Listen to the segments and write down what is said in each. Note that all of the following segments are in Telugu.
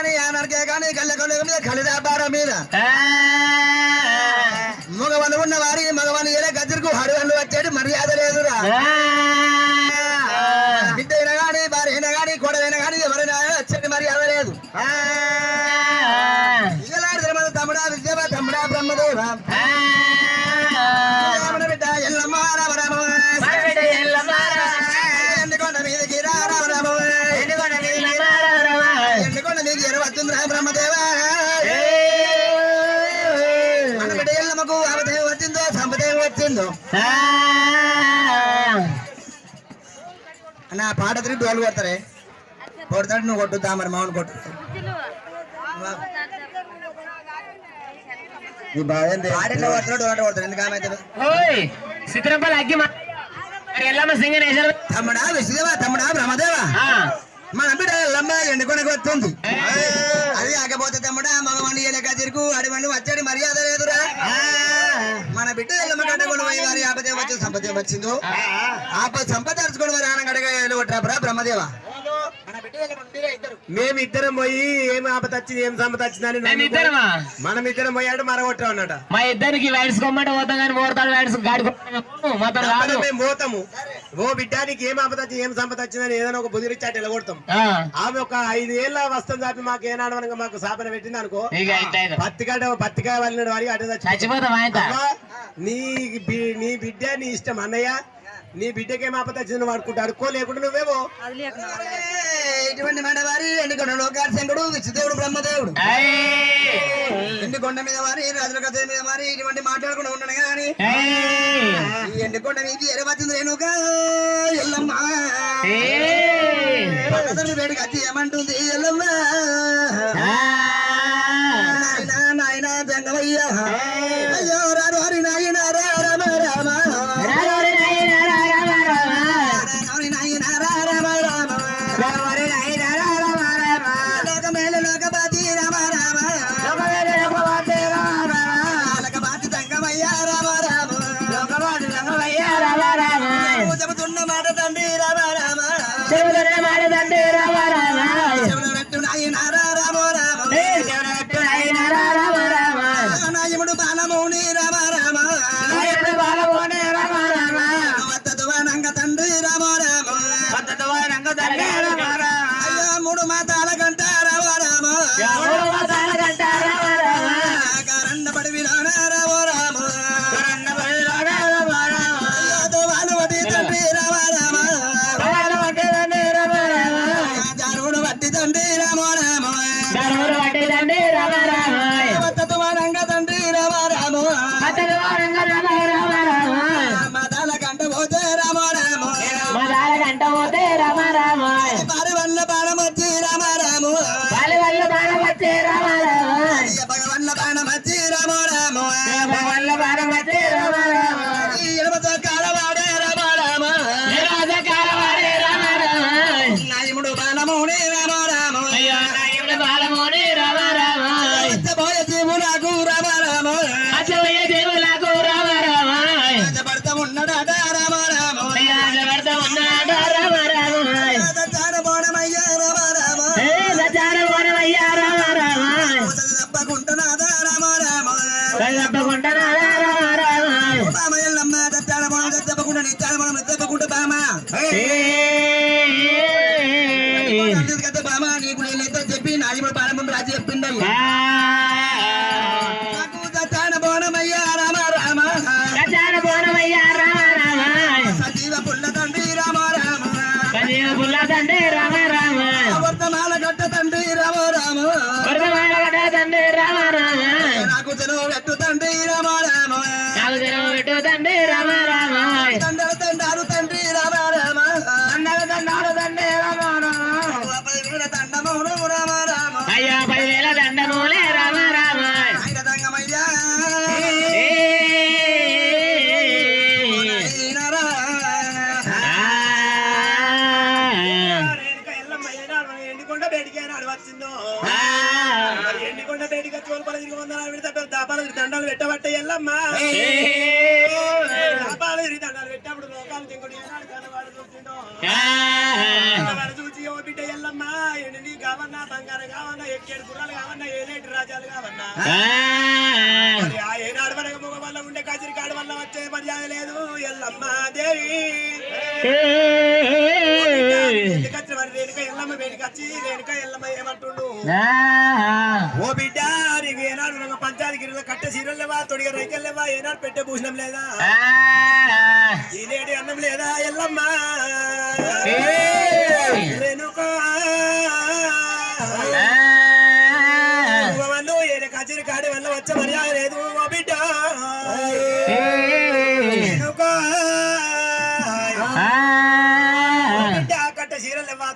ఈనాడికే కానీ ఆనాడికే కానీ కళ్ళ కళ్ళ మీద కలిదా బార మీద మగవాళ్ళు వచ్చిందో అన్న పాట తిరిగి డోలు కొడతారే? కొడతాడు నువ్వు కొట్టుద్దా మరి మామూలు కొట్టు నీ బాధ పాటలో కొడతాడు డోలు కొడతాడు ఎందుకు ఆమె అయితే సిద్ధరంపల్లి అగ్గి మా- మరి ఎల్లమ్మ సింగర్ వేసారు తమ్ముడా విష్ణుదేవా తమ్ముడా బ్రహ్మదేవా? మన బిడ్డ ఎల్లమ్మ ఎండుకొనకు వస్తుంది అది కాకపోతే తమ్ముడా మగవాణి ఎలక తిరుగు అడివండి వచ్చాడు మర్యాద లేదురా. మన బిడ్డ ఎల్లమ్మ కట్టకుండా పోయి వారి ఆపదే వచ్చి సంపద వచ్చిందో ఆప సంపద అరుచుకొని వారి గడగ ఎలుగొట్టారా బ్రహ్మదేవ మన బిడ్డ ఎల్లమ్మ మీరే ఇద్దరు మేమిద్దరం పోయి ఏం ఆపత వచ్చింది ఏం సంపద వచ్చిందని మేము ఇద్దరమా మనం ఇద్దరం పోయాడు మరగొట్టా అన్నట. మా ఇద్దరికి వ్యాడ్స్ కొమ్మంటే పోతాం కానీ మోడతాడు వ్యాడ్స్ గాడి మేము పోతాము. ఓ బిడ్డానికి ఏం ఆపద వచ్చింది ఏం సంపద వచ్చిందని ఏదైనా ఒక బుదిరిచ్చాటు ఎలగొడతాం ఆ, ఆమె ఒక ఐదు ఏళ్ళ వస్తుంది చాపి మాకు ఏనాడవనగా మాకు సాపన పెట్టింది అనుకో ఇట్లయితే పత్తికాయ పత్తికాయ వాళ్ళ వారికి అటు చచ్చిపోతాం. నీ నీ బిడ్డ నీ ఇష్టం అన్నయ్య. నీ బిడ్డకేం ఆపద వచ్చింది నువ్వు అడుకుంటా అడుక్కో లేకుండా నువ్వేమో. ఇటువంటి మాట వారి ఎండుకొండ లోకార్ శంకుడు విష్ణుదేవుడు బ్రహ్మదేవుడు. ఎండుకొండ మీద వారి రాజుల కథ మీద వారి ఇటువంటి మాట్లాడకుండా ఉండను కానీ ఈ ఎండుకొండ మీకు ఎరవచ్చింది రేణుక ఎల్లమ్మ. వేడికి వచ్చి ఏమంటుంది ఎల్లమ్మ. వనమయ్యా రామ తప్పకుండా రామ. తిరిగి దండాలు పెట్టబట్టే ఎల్లమ్మ. దండాలు లోకాలు దిగుడు చూసిండో. కన్నవాడు చూసి ఓ బిడ్డ ఎల్లమ్మ. ఎండి నీ కావన్నా బంగారం కావన్నా ఎక్కేడు గుర్రాలు కావన్నా ఏలేటి రాజాలు కావన్నా. ఏనాడు వరకు మగ వల్ల ఉండే కజిరి కాడు వల్ల వచ్చే మర్యాద లేదు. ఎల్లమ్మ దేవి. ఓ బిడ్డ నీకు ఏనాడు పంచాయతీ గిరిలో కట్టె సీరలు లేవా? తొడిగ రైకలు లేవా? ఏనాడు పెట్టే భూషణం లేదా. ఈనేటి అన్నం లేదా ఎల్లమ్మ? ఏ. రేణుక. కచేరి కాడి వల్ల వచ్చే మర్యాద లేదు ఓ బిడ్డ.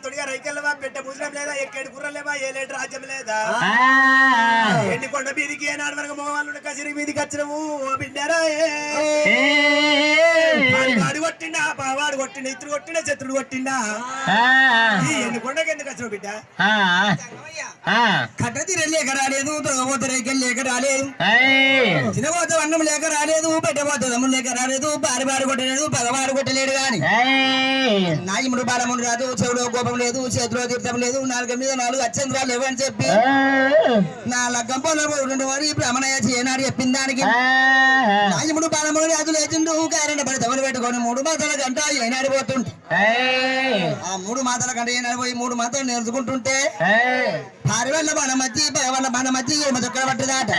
తొడిగ రైకలు లేవా? పెట్టే భూషణం లేదా? ఎక్కడి గుర్రం లేవా? ఏలేటి రాజ్యం లేదా. ఎండి కొండ మీదికి ఏనాడు వరకు మగవాళ్ళు కసిరి మీదికి వచ్చినవు? ఓ బిడ్డరా. ఏ. వాడు కొట్టిండా? వాడు కొట్టిండా? ఇతరు కొట్టిండా? శత్రుడు కొట్టిండా? ఎండి కొండకి ఎందుకు వచ్చినావు బిడ్డ. కట్టతి లేక రాలేదు తొగబోత రేకెళ్ళి లేక రాలేదు. తినబోతే అన్నం లేక రాలేదు పెట్టబోతే లేక రాలేదు బారి బారి కొట్టలేదు పగవాడు కొట్టలేడు గాని. నాయముడు బాలముడు రాదు చెవులో కోపం లేదు చేతిలో తీర్థం లేదు నాలుగు మీద నాలుగు అచ్చంద్రాలు లేవు అని చెప్పి. నా లగ్గం పొలం రెండు వారి బ్రహ్మణయ్య చేయనాడు చెప్పిన దానికి. నాయముడు బాలముడు రాజు లేచిండు కారెండ పడి తమలు పెట్టుకొని మూడు మాతల గంట ఏనాడు పోతుంటే. ఆ మూడు మాతల గంట ఏనాడు పోయి మూడు మాతలు నేర్చుకుంటుంటే ఏయ్. పారి వల్ల బాణ మధ్య పగ వల్ల బాణ మధ్య ఏమ చొక్కడ పట్టదాట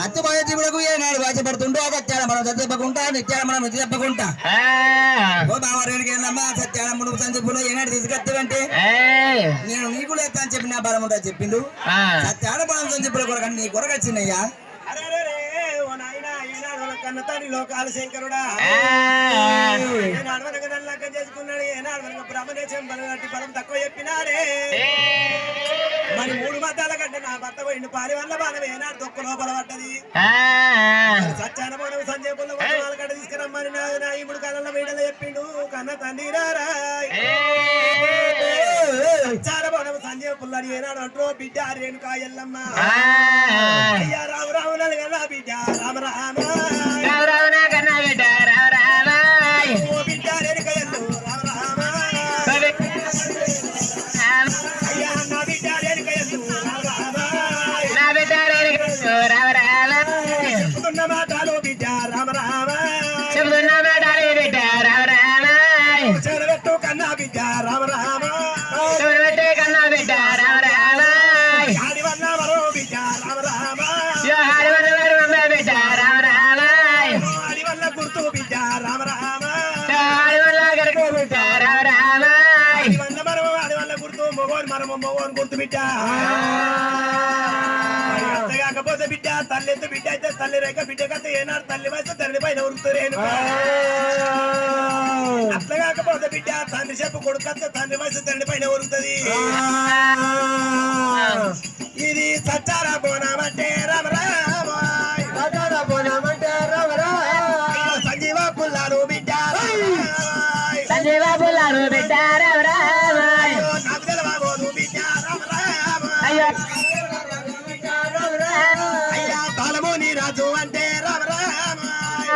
ఆ. హత్యపోయే జీవులకు ఏనాడు వాచపడుతుండో సత్యాల మనం చెప్పకుండా నిత్యాల మనం నిత్య చెప్పకుండా. ఓ బావరేనికి ఏందమ్మా సత్యాల ముడుపు సంచెప్పులో ఏనాడు తీసుకొస్తావంటే. నేను నీకు అని చెప్పి నా బలం ఉంటా చెప్పిండు ఆ. సత్యాల పొలం సంచెప్పుల కొరకు నీ కొరకు వచ్చిందయ్యా అరే అరే అరే, ఓ నాయనా ఈనాడు మన కన్న తండ్రి లోకాల శంకరుడా. ఆ. ఏనాడు మనకు నల్లకం చేసుకున్నాడు ఏనాడు మనకు బ్రహ్మదేశం బలం కట్టి బలం తక్కువ చెప్పినాడే. మరి మూడు మతాల కంటే నా భర్త పోయిండు పారి వల్ల బాధ ఏనాడు తొక్కు లోపల పడ్డది. సత్యాన మనం సంజయ్ పుల్ల వాళ్ళ కట్ట తీసుకురమ్మని నా నా ఇప్పుడు కళ్ళ వీడలో చెప్పిండు. కన్న తండ్రి రారా. సత్యాన మనం సంజయ్ పుల్లని ఏనాడు అంటూ బిడ్డ రేణుకా ఎల్లమ్మ ఆ. అయ్యా రావు రావు నలుగల్లా బిడ్డ రామ రామ రావు అయితే తల్లి రేఖ బిడ్డ కథ ఏనాడు తల్లి వయసు తల్లి పైన ఉరుకుతారేను అట్లా కాకపోతే బిడ్డ తండ్రి చెప్పు కొడుకు కథ తండ్రి వయసు తండ్రి పైన ఉరుకుతుంది. ఇది సచ్చారా బోనామంటే రామ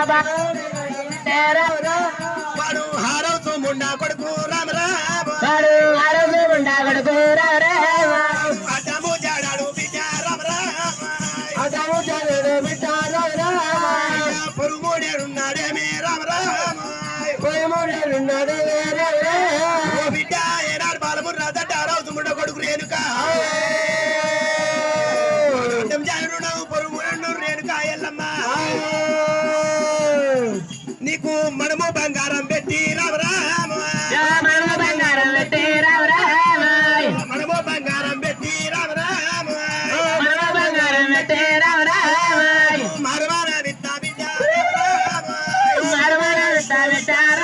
బాబా రావు. హారవుతూ ముండా కొడుకు Rama da da da da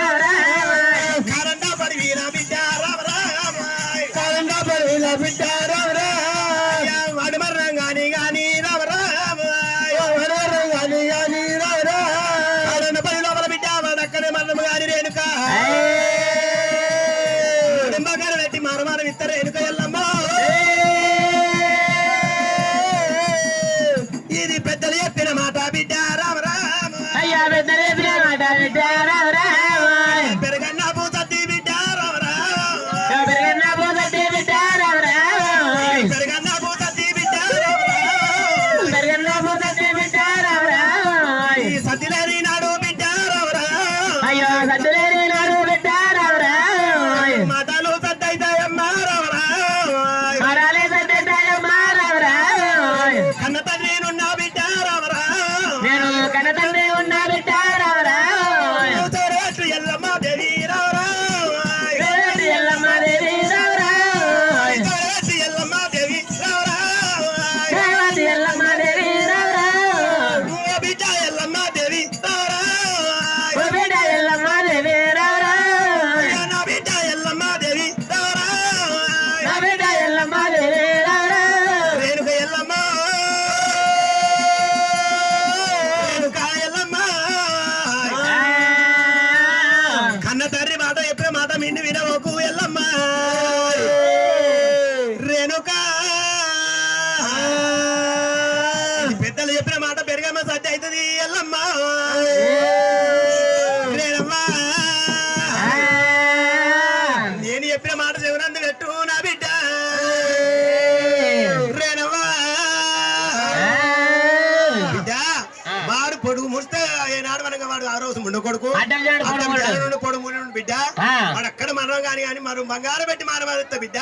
కొడుకు. బిడ్డ. ఆ. వాడు అక్కడ మనం కాని కానీ మనం బంగారం పెట్టి మానవాదిస్తా బిడ్డ.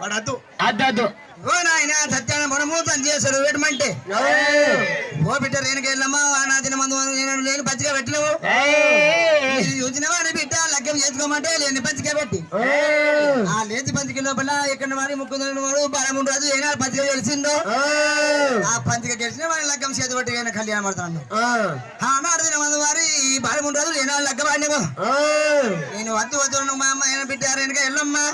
వాడు అద్దు అద్దద్దు. ఓ నాయన సత్యాన మనము తంది చేశాడు పెట్టమంటే ఓ బిడ్డ రేణుకెళ్ళమ్మా నా తిన మందు నేను లేని పచ్చిగా పెట్టినవు. ఇది చూసిన లగ్గం చేసుకోమంటే లేని పచ్చిగా పెట్టి. ఆ. లేచి పంచిక లోపల ఎక్కడ వాడి ముక్కుందని వాడు బాలముండు రాజు ఏనాడు పచ్చిగా గెలిచిందో ఆ. పంచిగా గెలిచిన వాడి లగ్గం చేతి పట్టి కళ్యాణం ఆనాడు దిన మందు వారి ఈ బాలముండు రాజు ఏనాడు లగ్గం ఆడినవో నేను వద్దు వద్దు నువ్వు మా అమ్మ ఏమైనా బిడ్డ రేణుక ఎల్లమ్మా?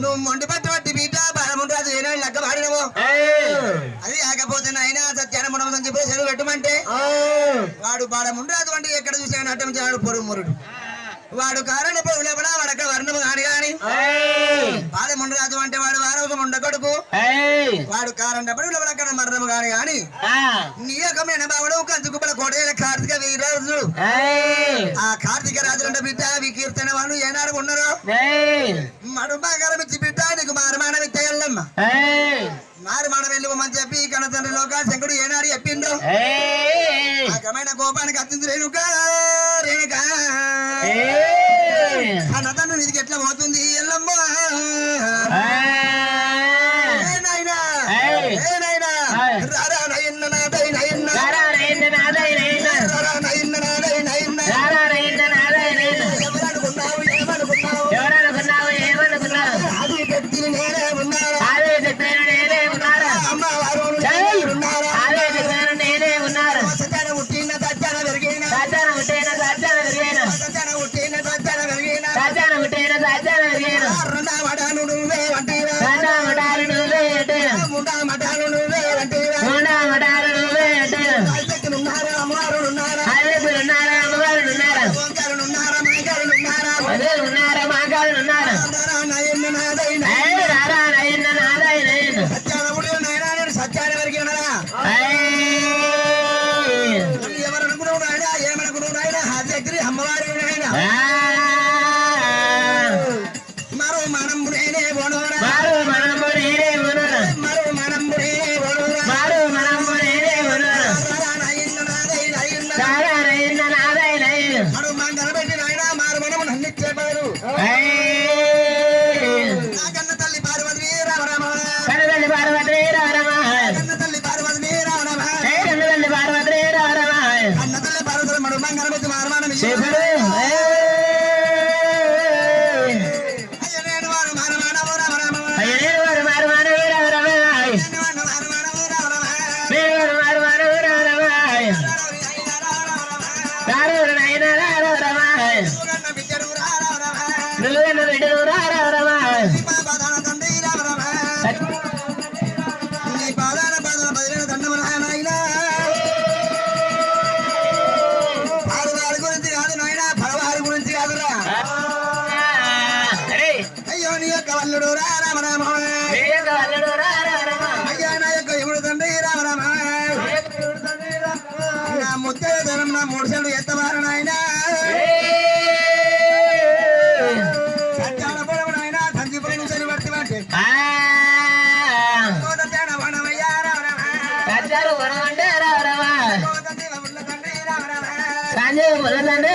నువ్వు మొండి పట్టి పట్టి బిడ్డ బాలముండు రాజు ఏనాడు లగ్గం ఆడినవో అది కాకపోతే నాయన సత్యాన మనం అని చెప్పి సెలవు పెట్టమంటే వాడు బాడముండు అటువంటి ఎక్కడ చూసినా అట్టం చేయడు పొరుగు మురుడు. వాడు కారణ పొరుగులో కూడా వాడక వర్ణము కాని. గాని బాలముండు రాజు అంటే వాడు వారవకం ఉండ కొడుకు వాడు కారణ పొరుగులో అక్కడ మరణము కాని. గాని నియోగమైన బావుడు కంచుకుప్పల కోటైన కార్తీక వీరరాజు. ఆ కార్తీక రాజు అంటే బిడ్డ వికీర్తన వాళ్ళు ఏనాడు ఉన్నారు? మడు బంగారం ఇచ్చి బిడ్డ నీకు మారమానం ఇచ్చేయల్లమ్మ మారమానం వెళ్ళిపోమని చెప్పి కన్న తండ్రి లోక శంకుడు ఏనాడు చెప్పిండు. ఆ క్రమైన కోపానికి అత్యంత రేణుక రేణుక. తండ్రి నీకు ఎట్లా పోతుంది ఎల్లమ్మ? నిలయ சார் வரவாண்டே வரவன் காஞ்சி முதலாண்டே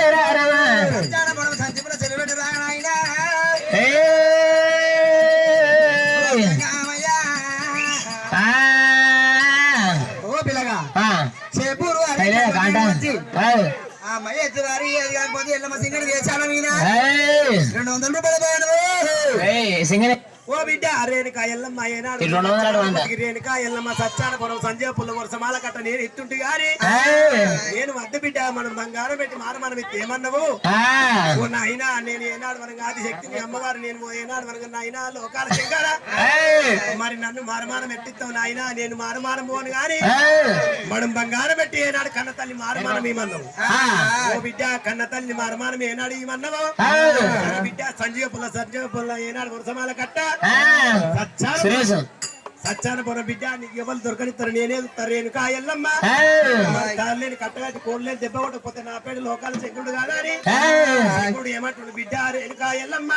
కట్ట నేను ఎత్తుంటే నేను వద్ద బిడ్డ మనం బంగారం పెట్టి మార మనం ఎత్తి ఏమన్నావు? నాయనా నేను ఏనాడు వరకు ఆది శక్తిని అమ్మవారు నేను ఏనాడు వరకు నాయనా లోకాల శంకరా. మరి నన్ను మారమానం ఎట్టిస్తావు నాయనా? నేను మారమానం పోను గాని మనం బంగారం పెట్టి ఏనాడు కన్న తల్లి మారమానం ఏమన్నావు? ఓ బిడ్డ కన్న తల్లి మారమానం ఏనాడు ఏమన్నావు? బిడ్డ సంజయ పుల్ల సంజయ పుల్ల ఏనాడు వరుసమాల కట్ట. శ్రీశైలం సచ్చాన పొర బిడ్డ నీకు ఎవరు దొరకనిస్తారు నేనేది తరేను ఎల్లమ్మ. దారిలేని కట్టగాటి కోడలేదు దెబ్బ కొట్టకపోతే నా పేరు లోకాలు చెక్కుడు కాదా అని. శంకుడు బిడ్డ రేణుకా ఎల్లమ్మ.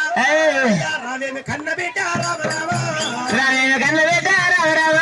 రావేమి కన్న బిడ్డ రామ కన్న బిడ్డ రామ.